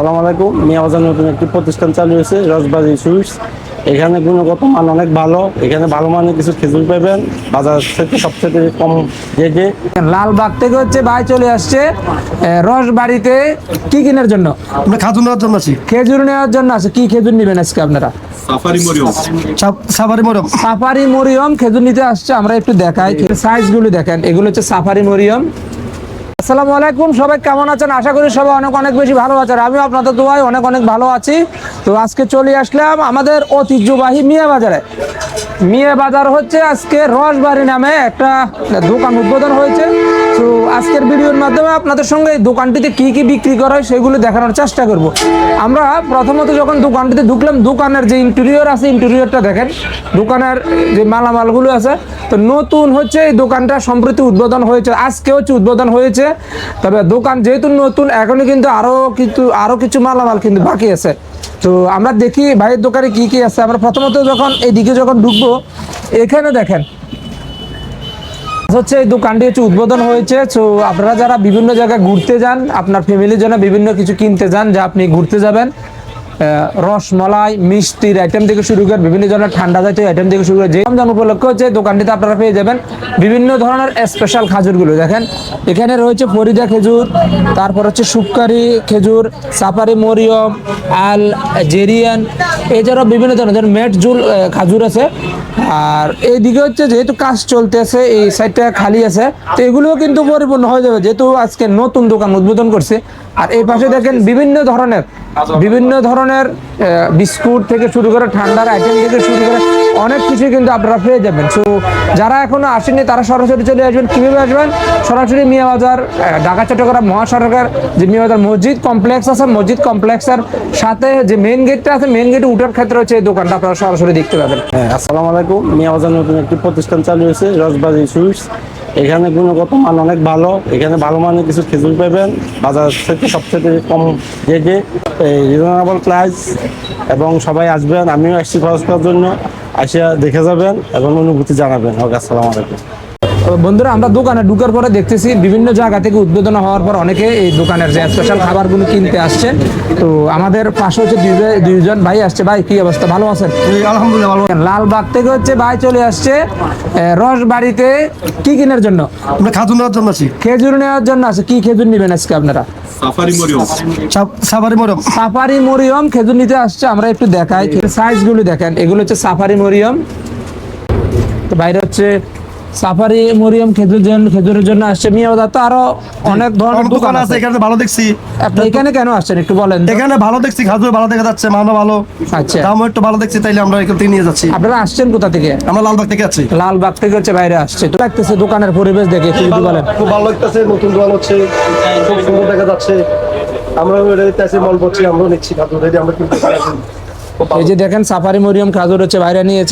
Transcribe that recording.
আসসালামু আলাইকুম। মিয়া বাজার নতুন একটি প্রতিষ্ঠান চালু হয়েছে রসবাজি সুইটস। এখানে গুণগত মান অনেক ভালো। এখানে ভালো মানের কিছু খেজুর পাবেন। বাজার থেকে সবচেয়ে কম রেটে। লালবাগ থেকে হচ্ছে ভাই চলে আসছে রস বাড়িতে কি কেনার জন্য? আমরা খাজু নেওয়ার জন্য আছি। খেজুর নেওয়ার জন্য আছে। কি খেজুর নেবেন আজকে আপনারা? সাফারি মরিয়ম। সাফারি মরিয়ম। খেজুর নিতে আসছে আমরা একটু দেখাই। সাইজগুলো দেখেন। এগুলো হচ্ছে সাফারি মরিয়ম। আসসালামু আলাইকুম, সবাই কেমন আছেন? আশা করি সবাই অনেক অনেক বেশি ভালো আছেন। আমিও আপনাদের দোয়ায় অনেক অনেক ভালো আছি। তো আজকে চলে আসলাম আমাদের ঐতিহ্যবাহী মিয়া বাজারে। মিয়া বাজার হচ্ছে আজকে রসবাড়ি নামে একটা দোকান উদ্বোধন হয়েছে। তো আজকের ভিডিওর মাধ্যমে আপনাদের সঙ্গে এই দোকানটিতে কি কি বিক্রি করা হয় সেগুলো দেখানোর চেষ্টা করব। আমরা প্রথমত যখন দোকানটিতে ঢুকলাম, দোকানের যে ইন্টেরিয়র আছে ইন্টেরিয়রটা দেখেন। দোকানের যে মালামালগুলো আছে, তো নতুন হচ্ছে এই দোকানটা সম্প্রতি উদ্বোধন হয়েছে। আজকে হচ্ছে উদ্বোধন হয়েছে। তবে দোকান যেহেতু নতুন, এখনই কিন্তু আরও কিছু আরও কিছু মালামাল কিন্তু বাকি আছে। তো আমরা দেখি বাইরের দোকানে কি কি আছে। আমরা প্রথমত যখন এই দিকে যখন ঢুকবো, এখানে দেখেন। হচ্ছে এই দোকানটি হচ্ছে উদ্বোধন হয়েছে। তো আপনারা যারা বিভিন্ন জায়গায় ঘুরতে যান, আপনার ফ্যামিলির জন্য বিভিন্ন কিছু কিনতে যান, যা আপনি ঘুরতে যাবেন। রসমালাই, মিষ্টির আইটেম থেকে শুরু করে বিভিন্ন ধরনের ঠান্ডা জাতীয় আইটেম থেকে শুরু করে যে রমজান উপলক্ষে হচ্ছে দোকানটিতে আপনারা পেয়ে যাবেন বিভিন্ন ধরনের স্পেশাল খাজুরগুলো। দেখেন, এখানে রয়েছে ফরিদা খেজুর, তারপর হচ্ছে সুপকারি খেজুর সাফারি মরিয়ম, আল জেরিয়ান, এছাড়াও বিভিন্ন ধরনের মেট জুল খাজুর আছে। আর এইদিকে হচ্ছে যেহেতু কাজ চলতেছে, এই সাইডটা খালি আছে, তো এগুলোও কিন্তু পরিপূর্ণ হয়ে যাবে, যেহেতু আজকে নতুন দোকান উদ্বোধন করছে। আর এই পাশে দেখেন বিভিন্ন ধরনের বিভিন্ন ধরনের আহ, বিস্কুট থেকে শুরু করে ঠান্ডার আইটেম থেকে শুরু করে অনেক কিছু কিন্তু আপনারা পেয়ে যাবেন। সো যারা এখনও আসেননি তারা সরাসরি চলে আসবেন। কীভাবে আসবেন? সরাসরি মিয়া বাজার ঢাকা চট্টগ্রাম মহাসড়কের যে মিয়া বাজার মসজিদ কমপ্লেক্স আছে মসজিদ কমপ্লেক্সের সাথে যে মেন গেটটা আছে মেন গেটে উঠার ক্ষেত্রে হচ্ছে এই দোকানটা আপনারা সরাসরি দেখতে পাবেন। হ্যাঁ আসসালামু আলাইকুম। মিয়া বাজার নতুন একটি প্রতিষ্ঠান চালু হয়েছে রসবাজি সুইটস। এখানে গুণগত মান অনেক ভালো। এখানে ভালো মানের কিছু খেজুর পাবেন। বাজার থেকে সবচেয়ে কম রেটে রিজনেবল প্রাইস এবং সবাই আসবেন। আমিও আসছি খরচ করার জন্য। আসিয়া দেখে যাবেন এবং অনুভূতি জানাবেন। ওকে, আসসালামু আলাইকুম। বন্ধুরা আমরা দোকানে ঢুকার পরে দেখতেছি বিভিন্ন জায়গা থেকে উদ্বোধন হওয়ার পর অনেকে এই দোকানের যে স্পেশাল খাবারগুলো কিনতে আসছেন তো আমাদের পাশে হচ্ছে দুইজন ভাই আসছে। ভাই কি অবস্থা? ভালো আছেন? আলহামদুলিল্লাহ ভালো লালবাগ থেকে হচ্ছে ভাই চলে আসছে রস বাড়িতে কি কেনার জন্য? আমরা খাজু নেওয়ার জন্য আছি। খেজুর নেওয়ার জন্য আছে। কি খেজুর নেবেন আজকে আপনারা? সাফারি মরিয়ম। সাফারি মরিয়ম। খেজুর নিতে আসছে আমরা একটু দেখাই। সাইজগুলো দেখেন এগুলো হচ্ছে সাফারি মরিয়ম। তো বাইরে হচ্ছে সাফারি মরিয়ম খেজুর খেজুরের জন্য আসছে। মিয়া বাজার তো আরও অনেক ধরনের দোকান আছে। এখানে ভালো দেখছি। আপনি এখানে কেন আসছেন একটু বলেন এখানে ভালো দেখছি খাজু ভালো দেখা যাচ্ছে মানও ভালো। আচ্ছা। দামও একটু ভালো দেখছি তাইলে আমরা এখান থেকে নিয়ে যাচ্ছি। আপনারা আসছেন কোথা থেকে? আমরা লালবাগ থেকে আছি লালবাগ থেকে হচ্ছে বাইরে আসছে। তো লাগতেছে দোকানের পরিবেশ দেখে একটু যদি বলেন। খুব ভালো লাগতেছে নতুন দোকান হচ্ছে খুব সুন্দর দেখা যাচ্ছে। আমরা রেডিতে আছি মল করছি আমরাও নিচ্ছি খাজু রেডি আমরা কিনতে এই যে দেখেন সাফারি মরিয়ম খাজুর হচ্ছে বাইরে নিয়েছে